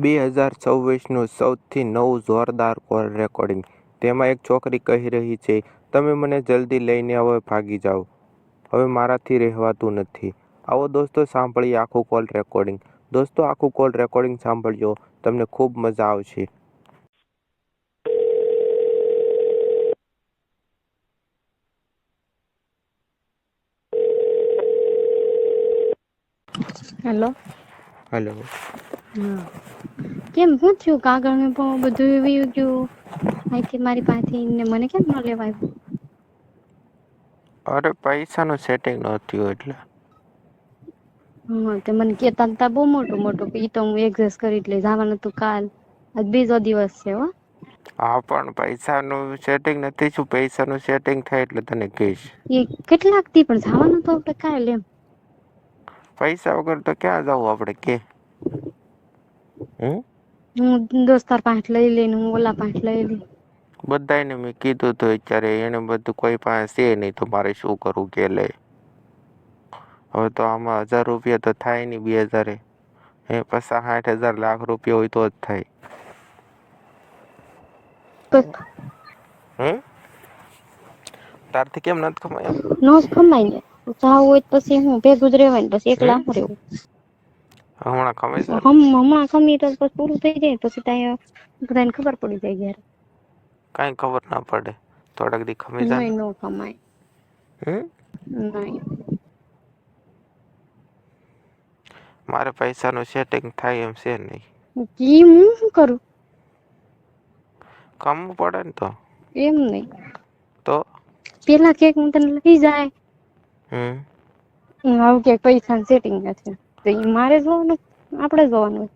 બે હજાર છવ્વીસનું સૌથી નવું જોરદાર કોલ રેકોર્ડિંગ. તેમાં એક છોકરી કહી રહી છે તમે મને જલ્દી લઈને હવે ભાગી જાઓ. હવે મારાથી રહેવાતું નથી. આવો દોસ્તો સાંભળીએ આખું કોલ રેકોર્ડિંગ. દોસ્તો આખું કોલ રેકોર્ડિંગ સાંભળજો. તમને ખૂબ મજા આવશે. હેલો. હેલો. કેમ શું થયું કાગળ ને પણ બધું એવી ગયું અહીંથી મારી પાસેથી ને મને કેમ ન લેવાય? અરે પૈસાનું સેટિંગ ન થયું એટલે. હા તે મને કહેતા હતા બહુ મોટું મોટું એ તો હું એડજસ્ટ કરી એટલે જવાનું હતું કાલ. આજ બીજો દિવસ છે હો. હા પણ પૈસાનું સેટિંગ નથી શું પૈસાનું સેટિંગ થાય એટલે તને કહીશ. એ કેટલાકથી પણ જવાનું તો આપણે કાલ એમ. પૈસા વગર તો ક્યાં જવું આપણે કે? હું દોસ્તાર પાંચ લઈ લઈને હું ઓલા પાંચ લઈ લઈ. બધાને મેં કીધું તો અત્યારે એને બધું કોઈ પાસે છે નહીં તો મારે શું કરવું કે લે. હવે તો આમાં હજાર રૂપિયા તો થાય નહીં બે હજારે. એ પચાસ સાઠ હજાર લાખ રૂપિયા હોય તો જ થાય. હમ? તારથી કેમ નથી કમાય નો કમાય ને. જાવ હોય તો પછી હું ભેગું જ રહેવાય પછી એકલા રહેવું. હમણાં ખમી હમ હમણાં કમી તો પછી પૂરું થઈ જાય પછી ત્યાં બધાને ખબર પડી જાય ઘેર. કાઈ ખબર ના પડે. થોડાક દી ખમી જાય નહીં નો કમાય હમ? નહીં. મારે પૈસાનું સેટિંગ થાય એમ છે નહીં. કી હું શું કરું? કમવું પડે ને તો. એમ નહીં. તો? પેલા કેક હું તને લઈ જાય. હમ. આવું કે પૈસા સેટિંગ નથી. તો મારે જોવાનું આપણે જોવાનું.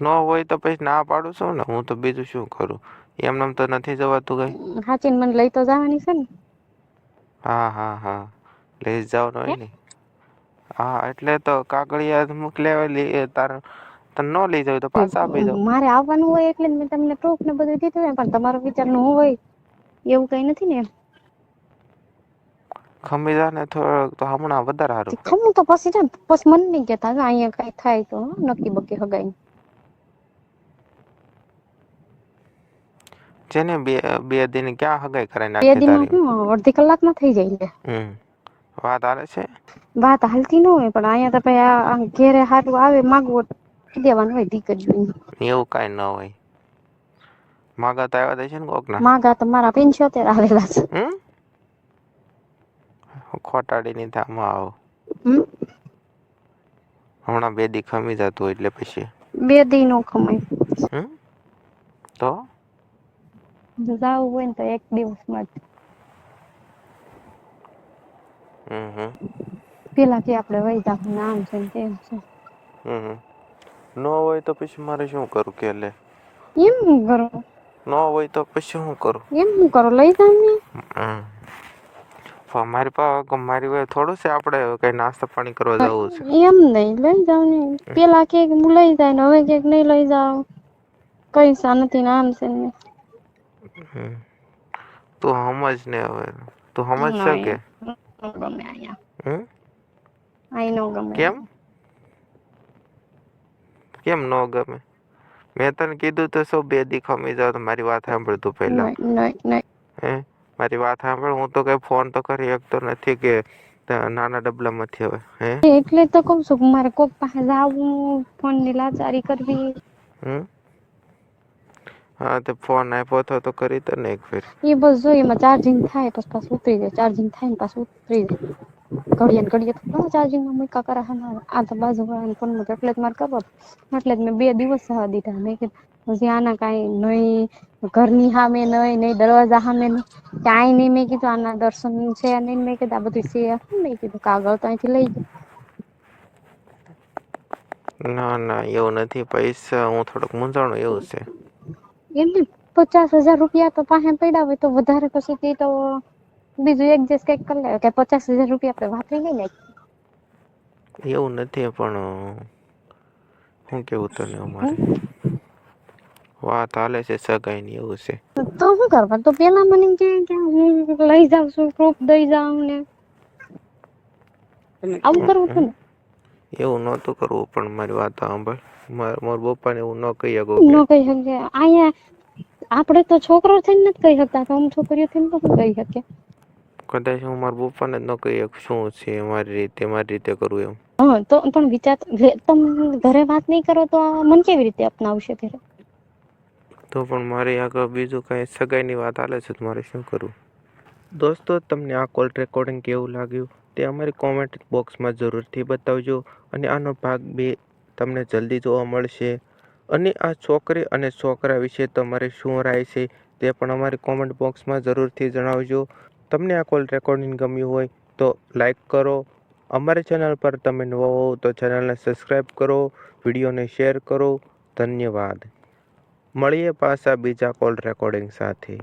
ન હોય તો પછી ના પાડું છું ને હું તો બીજું શું કરું? એમને તો નથી જવાતું કઈ. હાચીને મને લઈ તો જવાની છે ને. હા હા હા. લઈ જવાનું હોય ને હા? એટલે તો કાગળિયા મોકલેલી તાર તને ન લઈ જાવ તો પાછા આપી દઉં. મારે આવવાનું હોય એટલે મેં તમને પ્રૂફ ને બધું દીધું પણ તમારો વિચારનું હોય એવું કઈ નથી ને ખમી જા ને થોડોક તો હમણાં વધારે સારું. ખમું તો પછી ને પછી મન નહીં કે અહીંયા કઈ થાય તો નક્કી બકી હગાઈ. જેને બે બે દિન ક્યાં હગાઈ કરાઈ નાખી બે દિન અડધી કલાકમાં થઈ જાય લે. હમ. વાત આવે છે? વાત હાલતી ન હોય પણ અહીંયા તો ભાઈ ઘેરે હારું આવે માગવું દેવાનું હોય દીકરીઓને એવું કાઈ ન હોય. માગા તો આવ્યા છે ને કોકના. માગા તો મારા પંચોતેર આવેલા છે. હમ? ખોટાડીની ધામમાં આવો. હમણાં બે દી ખમી જતું એટલે પછી. બે દી નો કમાય તો? જાવું હોય ને તો એક દિવસમાં જ. પેલા કે આપણે વહી જાવ નામ છે ને તેમ છે. ન હોય તો પછી મારે શું કરું કે લે? એમ કરો? ન હોય તો પછી શું કરું? એમ કરો? લઈ જાવ ને પા પણ હોય થોડું છે આપણે કઈ નાસ્તા પાણી કરવા જવું છે. એમ નહીં લઈ જાવ ને. પેલા કે હું લઈ જાય ને હવે કે નહીં લઈ જાવ પૈસા નથી નામ છે ને. તો સમજ ને હવે. તું સમજ છે કે? ગમે અહીંયા હમ નો ગમે. કેમ? કેમ ન ગમે? મેં તને કીધું તો સૌ બે દી ખમી જાવ તો મારી વાત સાંભળ તું પહેલા નહીં નહીં. હે? મારી વાત સાંભળ હું તો કઈ ફોન તો કરી શકતો નથી કે ત- નાના ડબલામાંથી હવે હે? એટલે તો કહું છું કે મારે કોક પાસે જાવું ફોનની લાચારી કરવી. હમ? હા તે ફોન આપ્યો હતો તો કરી તને એક ફેર. એ બસ જો એમાં ચાર્જિંગ થાય પછી પાછું ઉતરી જાય. ચાર્જિંગ થાય ને પાછું ઉતરી જાય. ઘડીએ ને ઘડીએ તો ચાર્જિંગમાં મૂકા કરે હા ના. આ તો બાજુ વાળાના ફોનમાં તો એટલે જ મારે કરવો એટલે જ મેં બે દિવસ સહ દીધા. મેં કીધું હજી આના કાંઈ નહીં ઘરની સામે નહીં નહીં દરવાજા સામે નહીં ક્યાંય નહીં મેં કીધું આના દર્શન છે નહીં મેં કીધું આ બધું છે. મેં કીધું કાગળ તો અહીંથી લઈ જાય ના ના એવું નથી. પૈસા હું થોડુંક મૂંઝાણો એવું છે. એમને પચાસ હજાર રૂપિયા તો પાસે પડ્યા હોય તો વધારે પછી તે તો બીજું એડજસ્ટ કંઈક કરી લે કે પચાસ હજાર રૂપિયા આપણે વાપરી લઈ ને એવું નથી પણ હું કેવું તને અમારે? વાત હાલે છે સગાઈની એવું છે. તો શું કરવા તો પેલા મને કે કે હું લઈ જાઉં છું પ્રૂફ દઈ જાઉં ને. આવું કરવું હતું એવું નહોતું કરવું પણ મારી વાત સાંભળ. માર મારા પપ્પાને એવું ન કહી શકો ન કહી શકે. અહીંયા આપણે તો છોકરો થઈને નથી કહી શકતા તો આમ છોકરીઓ થઈને તો શું કહી શકીએ કદાચ હું મારા પપ્પાને જ ન કહી શકું શું છે મારી રીતે મારી રીતે કરવું એમ. હા તો પણ વિચાર તમે ઘરે વાત નહીં કરો તો મન કેવી રીતે અપનાવશે ઘરે? તો પણ મારી આગળ બીજું કાંઈ સગાઈની વાત હાલે છે તો મારે શું કરવું? દોસ્તો, તમને આ કોલ રેકોર્ડિંગ કેવું લાગ્યું? તે અમારી કોમેન્ટ બોક્સમાં જરૂરથી બતાવજો અને આનો ભાગ બે તમને જલ્દી જોવા મળશે. અને આ છોકરી અને છોકરા વિશે તમારે શું રાય છે તે પણ અમારી કોમેન્ટ બોક્સમાં જરૂરથી જણાવજો. તમને આ કોલ રેકોર્ડિંગ ગમ્યું હોય તો લાઈક કરો. અમારી ચેનલ પર તમે નવા હો તો ચેનલને સબસ્ક્રાઈબ કરો વિડીયોને શેર કરો. ધન્યવાદ. મળીએ પાછા બીજા કોલ રેકોર્ડિંગ સાથે.